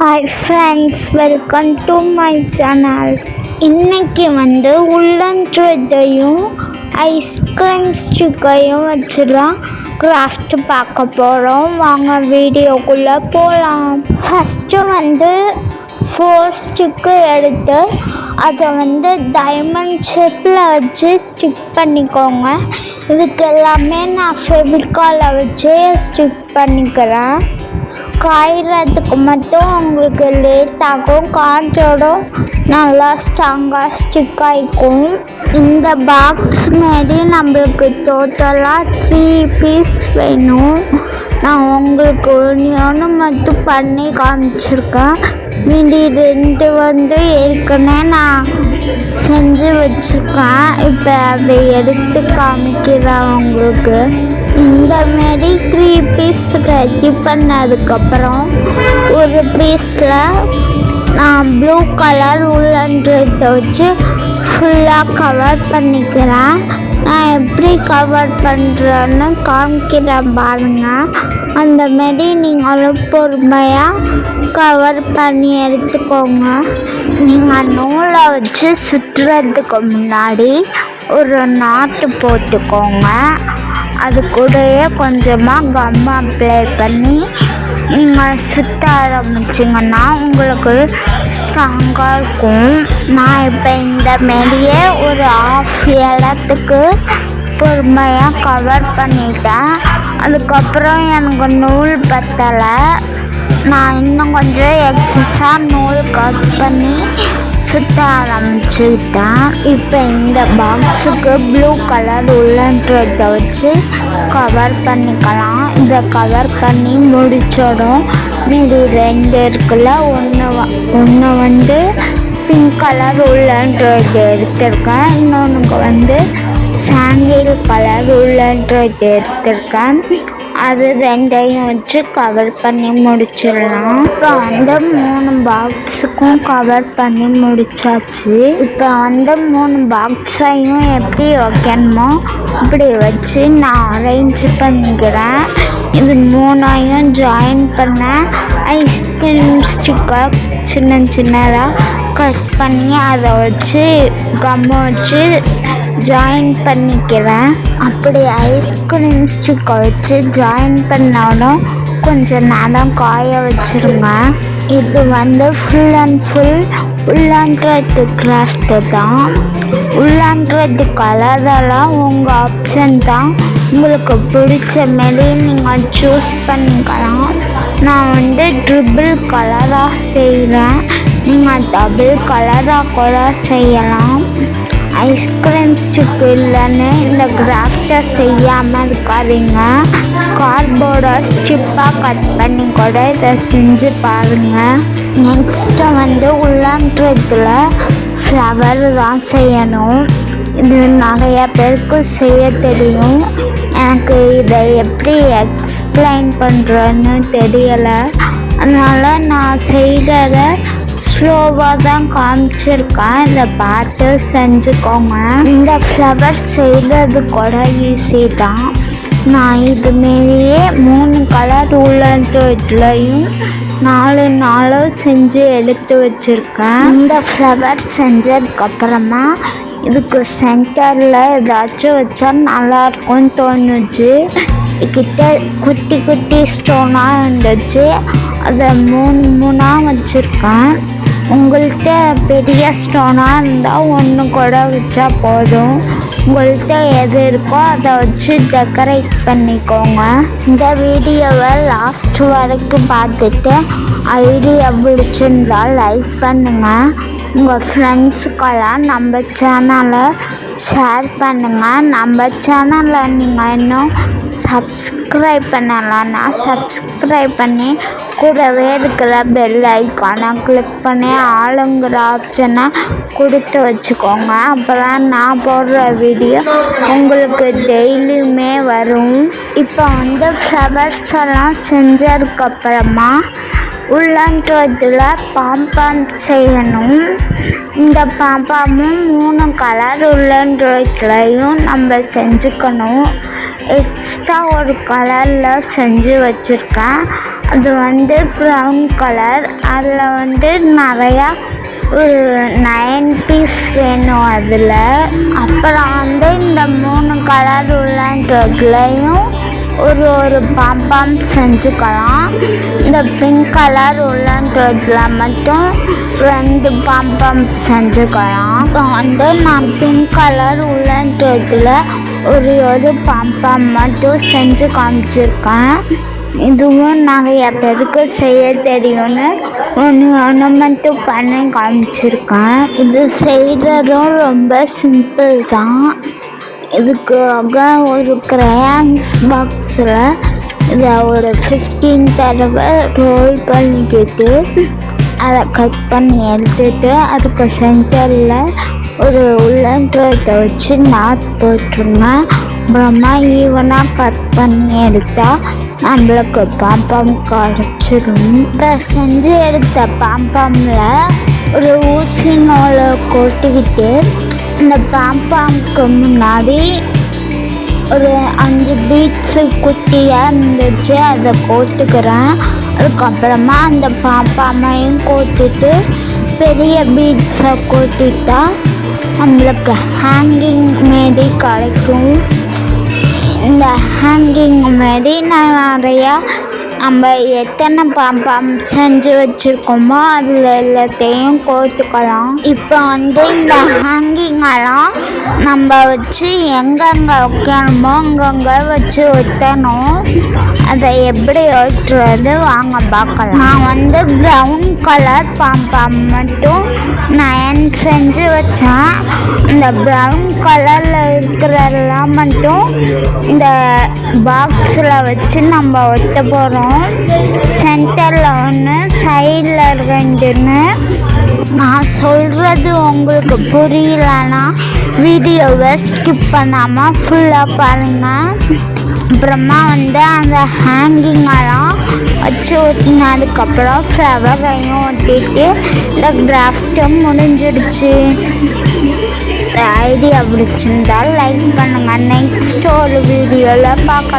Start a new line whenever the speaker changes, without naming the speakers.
Hi friends welcome to my channel இன்னைக்கு வந்து உள்ளஞ்சதையும் ice cream ஸ்டிக்கையும் வச்சு தான் கிராஃப்ட் பார்க்க போகிறோம் வாங்க வீடியோக்குள்ளே போகலாம் ஃபஸ்ட்டு வந்து ஃபோர் ஸ்டிக்கு எடுத்து அதை வந்து டைமண்ட் ஷேப்பில் வச்சு ஸ்டிக் பண்ணிக்கோங்க. இதுக்கு எல்லாமே நான் ஃபெவிகாலை வச்சு ஸ்டிக் பண்ணிக்கிறேன். காயறதுக்கு மட்டும் உங்களுக்கு லேட் ஆகும். காற்றோட நல்லா ஸ்ட்ராங்காக ஸ்டிக் ஆகிக்கும் இந்த பாக்ஸ் மாரி நம்மளுக்கு டோட்டலாக த்ரீ பீஸ் வேணும். நான் உங்களுக்கு ஒன்று ஒன்று மட்டும் பண்ணி காமிச்சிருக்கேன். மீதி ரெண்டு வந்து ஏற்கனவே நான் செஞ்சு வச்சுருக்கேன். இப்போ அதை எடுத்து காமிக்கிறேன் உங்களுக்கு இந்த மாரி த்ரீ பீஸ் ரெடி பண்ணதுக்கப்புறம் ஒரு பீஸில் நான் ப்ளூ கலர் உள்ளன்றதை வச்சு ஃபுல்லாக கவர் பண்ணிக்கிறேன். நான் எப்படி கவர் பண்ணுறேன்னு காமிக்கிறேன் பாருங்கள் அந்த மாரி நீங்களும் பொறுமையாக கவர் பண்ணி எடுத்துக்கோங்க. நீங்கள் நூலை வச்சு சுற்றுறதுக்கு முன்னாடி ஒரு நாட்டு போட்டுக்கோங்க. அது கூடயே கொஞ்சமாக கம் அப்ளை பண்ணி நீங்கள் சுற்ற ஆரம்பிச்சிங்கன்னா உங்களுக்கு ஸ்ட்ராங்காக இருக்கும். நான் இப்போ இந்த மாரியே ஒரு ஆஃப் இடத்துக்கு பொறுமையாக கவர் பண்ணிட்டேன். அதுக்கப்புறம் எனக்கு நூல் பத்தலை. நான் இன்னும் கொஞ்சம் எக்ஸஸாக நூல் கட் பண்ணி சுற்ற ஆரம்பிச்சுக்கிட்டேன் இப்போ இந்த பாக்ஸுக்கு ப்ளூ கலர் உள்ளன்றதை வச்சு கவர் பண்ணிக்கலாம். இதை கவர் பண்ணி முடிச்சிடும். மீதி ரெண்டு இருக்குல்ல ஒன்று ஒன்று வந்து பிங்க் கலர் உள்ளன்றது எடுத்திருக்கேன். இன்னொன்றுக்கு வந்து சாண்டில் கலர் உள்ளன்றது எடுத்திருக்கேன். அது ரெண்டையும் வச்சு கவர் பண்ணி முடிச்சிடலாம். இப்போ அந்த மூணு பாக்ஸுக்கும் கவர் பண்ணி முடிச்சாச்சு. இப்போ வந்து மூணு பாக்ஸையும் எப்படி வைக்கணுமோ இப்படி வச்சு நான் அரேஞ்ச் பண்ணிக்கிறேன். இது மூணையும் ஜாயின் பண்ண ஐஸ்கிரீம் ஸ்டிக்கர் சின்ன சின்னதாக கட் பண்ணி அதை வச்சு கம்மை வச்சு ஜாயின் பண்ணிக்கிறேன். அப்படி ஐஸ்கிரீம் ஸ்டிக்கை வச்சு ஜாயின் பண்ணாலும் கொஞ்சம் நேரம் காய வச்சுருங்க. இது வந்து ஃபுல் அண்ட் ஃபுல் உள்ளான்றது கிராஃப்ட்டு தான். உள்ளான்றது கலரெல்லாம் உங்கள் ஆப்ஷன் தான். உங்களுக்கு பிடிச்ச மாரி நீங்கள் சூஸ் பண்ணிக்கலாம். நான் வந்து ட்ரிபிள் கலராக செய்கிறேன் நீங்கள் டபுள் கலராக கூட செய்யலாம். ஐஸ்கிரீம் ஸ்டிக் இல்லைன்னு இந்த கிராஃப்டை செய்யாமல் இருக்காதீங்க. கார்போர்டை ஸ்டிப்பாக கட் பண்ணி கூட இதை செஞ்சு பாருங்கள் நெக்ஸ்ட்டு வந்து உள்ளன்றதுல ஃப்ளவர் தான் செய்யணும். இது நிறைய பேருக்கு செய்ய தெரியும். எனக்கு இதை எப்படி எக்ஸ்பிளைன் பண்ணுறேன்னு தெரியலை. அதனால் நான் செய்கிறத ஸ்லோவாக தான் காமிச்சிருக்கேன். இதை பார்த்து செஞ்சுக்கோங்க. இந்த ஃப்ளவர் செய்கிறது கூட ஈஸி தான். நான் இது மாரியே மூணு கலர் உள்ளதுலையும் நாலு நாளும் செஞ்சு எடுத்து வச்சுருக்கேன். இந்த ஃப்ளவர் செஞ்சதுக்கப்புறமா இதுக்கு சென்டரில் ஏதாச்சும் வச்சா நல்லாயிருக்கும்னு தோணுச்சு. கிட்ட குட்டி குட்டி ஸ்டோனாக இருந்துச்சு. அதை மூணு மூணாக வச்சுருக்கேன். உங்கள்கிட்ட பெரிய ஸ்டோனாக இருந்தால் ஒன்று கூட வச்சா போதும். உங்கள்கிட்ட எது இருக்கோ அதை வச்சு டெக்கரேட் பண்ணிக்கோங்க. இந்த வீடியோவை லாஸ்ட் வரைக்கும் பார்த்துட்டு ஐடியா பிடிச்சிருந்தா லைக் பண்ணுங்கள் உங்கள் ஃப்ரெண்ட்ஸுக்கெல்லாம் நம்ம சேனலை ஷேர் பண்ணுங்கள் நம்ம சேனலில் நீங்கள் இன்னும் சப்ஸ்கிரைப் பண்ணலான்னா சப்ஸ்கிரைப் பண்ணி கூடவே இருக்கிற பெல் ஐக்கானை கிளிக் பண்ணி ஆளுங்கிற ஆப்ஷனை கொடுத்து வச்சுக்கோங்க. அப்போ தான் நான் போடுற வீடியோ உங்களுக்கு டெய்லியுமே வரும். இப்போ வந்து ஃப்ளவர்ஸ் எல்லாம் செஞ்சதுக்கப்புறமா உள்ளன்றதுல பாம்பாம் செய்யணும். இந்த பாம்பாமும் மூணு கலர் உள்ளன்றதுலையும் நம்ம செஞ்சுக்கணும். எக்ஸ்ட்ரா ஒரு கலரில் செஞ்சு வச்சுருக்கேன். அது வந்து ப்ரௌன் கலர் அதில் வந்து நிறையா ஒரு நைன் பீஸ் வேணும் அதில். அப்புறம் வந்து இந்த மூணு கலர் உள்ளன்றதுலையும் ஒரு ஒரு பாம்பாம் செஞ்சுக்கலாம். இந்த பிங்க் கலர் உள்ளன்றதுல மட்டும் ரெண்டு பாம்பாம் செஞ்சுக்கலாம். இப்போ வந்து நான் பிங்க் கலர் உள்ளன்றதுல ஒரு ஒரு பாம்பாம் மட்டும் செஞ்சு காமிச்சிருக்கேன். இதுவும் நிறைய பேருக்கு செய்ய தெரியும்னு ஒன்று ஒன்று மட்டும் பண்ணி காமிச்சிருக்கேன். இது செய்கிறதும் ரொம்ப சிம்பிள் தான். இதுக்காக ஒரு கிரையான்ஸ் பாக்ஸில் இதை ஒரு ஃபிஃப்டீன் தடவை ரோல் பண்ணிக்கிட்டு அதை கட் பண்ணி எடுத்துட்டு அதுக்கு சென்டரில் ஒரு உள்ளன்றதை வச்சு நாட் போட்டுருங்க அப்புறமா ஈவனாக கட் பண்ணி எடுத்தால் நம்மளுக்கு பாம்பாம் கிடச்சிரும் இப்போ செஞ்சு எடுத்த பாம்பாமில் ஒரு ஊசி நூலை கொட்டிக்கிட்டு இந்த பாம்பாம்க்கு முன்னாடி ஒரு அஞ்சு பீட்ஸு குட்டியாக இருந்துச்சு. அதை கோத்துக்கிறேன். அதுக்கப்புறமா அந்த பாம்பாமையும் கோத்துட்டு பெரிய பீட்ஸை கோத்திட்டா நம்மளுக்கு ஹேங்கிங் மாரி கிடைக்கும். இந்த ஹேங்கிங் மாரி நான் நிறையா நம்ம எத்தனை பாம்பாம் செஞ்சு வச்சுருக்கோமோ அதில் எல்லாத்தையும் கோர்த்துக்கலாம். இப்போ வந்து இந்த ஹேங்கிங்கெல்லாம் நம்ம வச்சு எங்கெங்கே வைக்கணுமோ அங்கங்கே வச்சு ஒட்டணும். அதை எப்படி ஒட்டுறது வாங்க பார்க்கலாம் நான் வந்து ப்ரௌன் கலர் பாம்பாம் மட்டும் நயன் செஞ்சு வச்சேன். இந்த ப்ரௌன் கலரில் இருக்கிறதெல்லாம் மட்டும் இந்த பாக்ஸில் வச்சு நம்ம ஒட்ட போகிறோம் சென்டரில் ஒன்று சைடில் ரெண்டுன்னு. நான் சொல்கிறது உங்களுக்கு புரியலன்னா வீடியோவை ஸ்கிப் பண்ணாமல் ஃபுல்லாக பாருங்கள் அப்புறமா வந்து அந்த ஹேங்கிங்கெல்லாம் வச்சு ஒட்டினதுக்கப்புறம் ஃப்ளவரையும் ஒட்டிட்டு இந்த கிராஃப்ட்டும் முடிஞ்சிடுச்சு. ஐடியா பிடிச்சிருந்தால் லைக் பண்ணுங்கள் நெக்ஸ்ட் ஒரு வீடியோவில் பார்க்கலாம்.